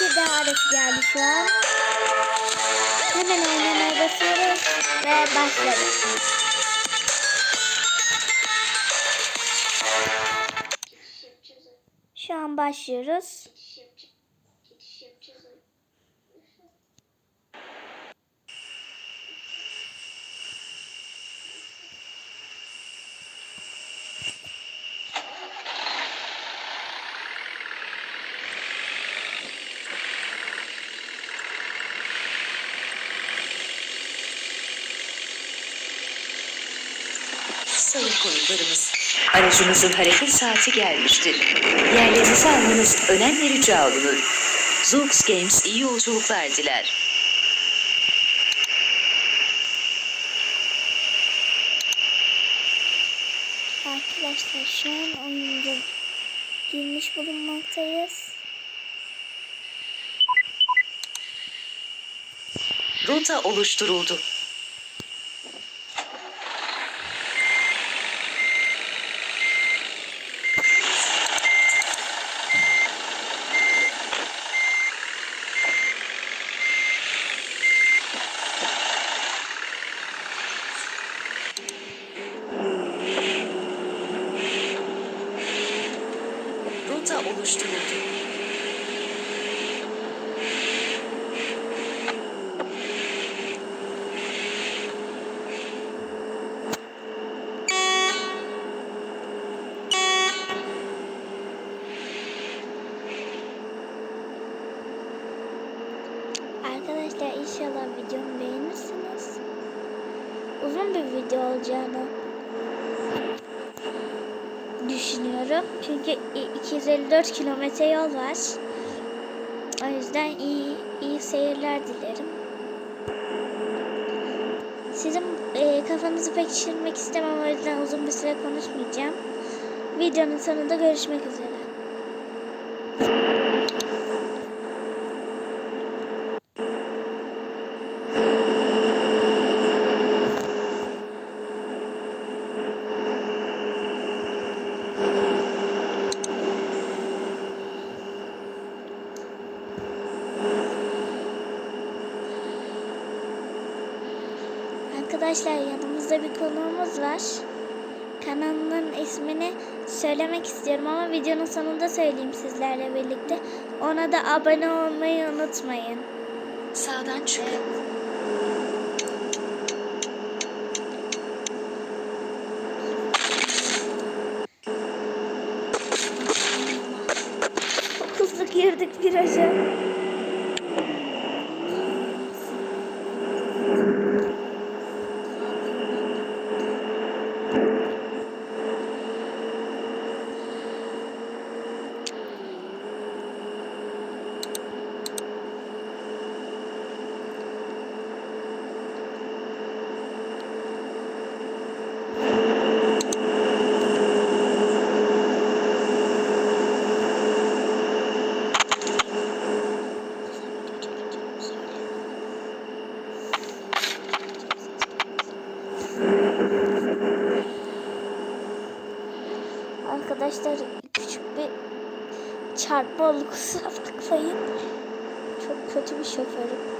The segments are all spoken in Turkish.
veda arası geldi şu an. Hemen oynamaya basıyoruz ve başladık. Şu an başlıyoruz. Sayın konuklarımız, aracımızın hareket saati gelmiştir. Yerlerinizi almanız önemli rica olunur. Zoox Games iyi yolculuklar diler. Arkadaşlar şu an oyunumuza girmiş bulunmaktayız. Rota oluşturuldu. Rota oluşturuldu. Arkadaşlar inşallah videomu beğenirsiniz. Uzun bir video olacağını düşünüyorum. Çünkü i- 254 kilometre yol var. O yüzden iyi iyi seyirler dilerim. Sizin e, kafanızı pekiştirmek istemem o yüzden uzun bir süre konuşmayacağım. Videonun sonunda görüşmek üzere. Arkadaşlar yanımızda bir konuğumuz var. Kanalının ismini söylemek istiyorum ama videonun sonunda söyleyeyim sizlerle birlikte. Ona da abone olmayı unutmayın. Sağdan çıkın. Çok Arkadaşlar küçük bir çarpma oldu kusura bakmayın. Çok kötü bir şoförüm.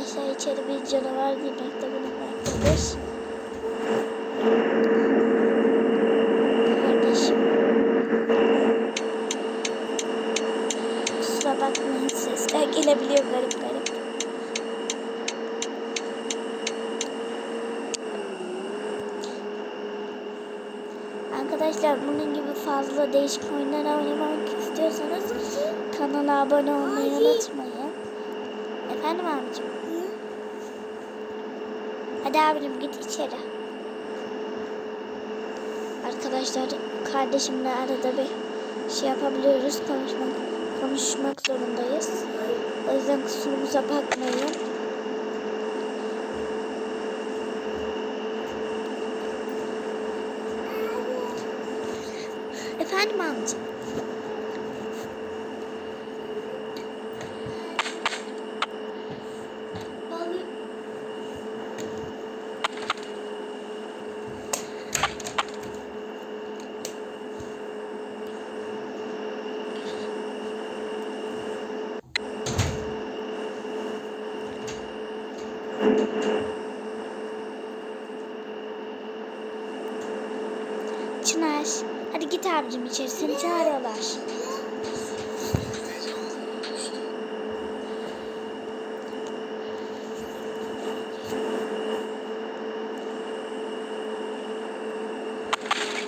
arkadaşlar içeri bir canavar girmekte bulunmaktadır. Kardeşim. Kusura bakmayın sesler gelebiliyor garip garip. Arkadaşlar bunun gibi fazla değişik oyunlar oynamak istiyorsanız kanala abone olmayı unutmayın. Efendim abicim? Hadi abicim git içeri. Arkadaşlar kardeşimle arada bir şey yapabiliyoruz. Konuşmak, konuşmak zorundayız. O yüzden kusurumuza bakmayın. Efendim amca. Çınar. Hadi git abicim içeri. Seni çağırıyorlar.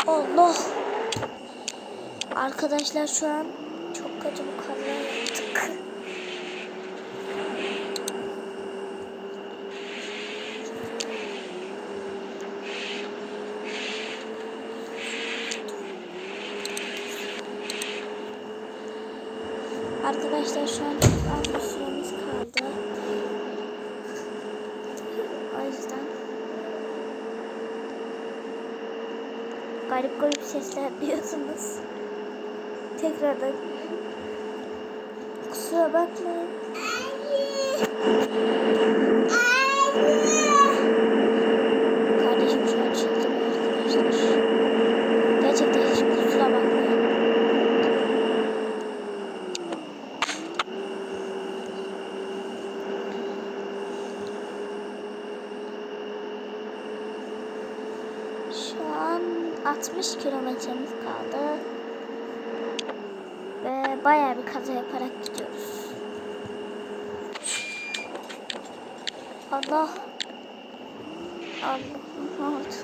Allah. Arkadaşlar şu an çok kötü bir kaza yaptık. Arkadaşlar şu an çok az bir süremiz kaldı. O yüzden garip garip sesler duyuyorsunuz. Tekrardan kusura bakmayın. Kardeşim şu an çıldırıyor arkadaşlar. Gerçekten hiç kusura bakmayın. Şu an 60 kilometremiz kaldı. Ve bayağı bir kaza yaparak gidiyoruz. Allah. Allah. Ne oldu?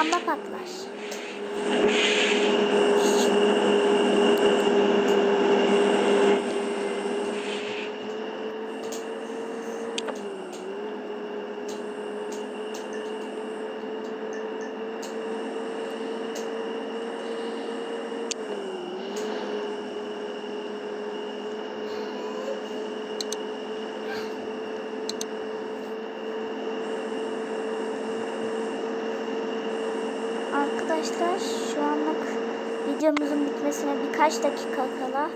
Lamba patlar. Arkadaşlar şu anlık videomuzun bitmesine birkaç dakika kala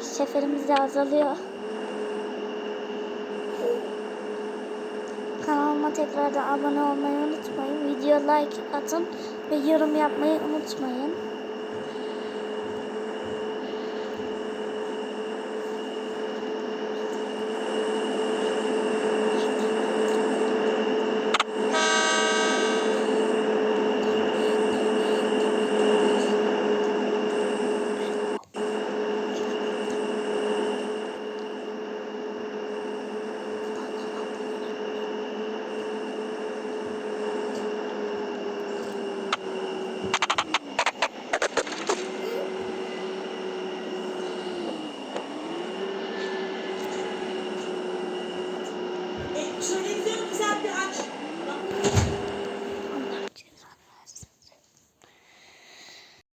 seferimiz de azalıyor. Kanalıma tekrardan abone olmayı unutmayın. Video like atın ve yorum yapmayı unutmayın.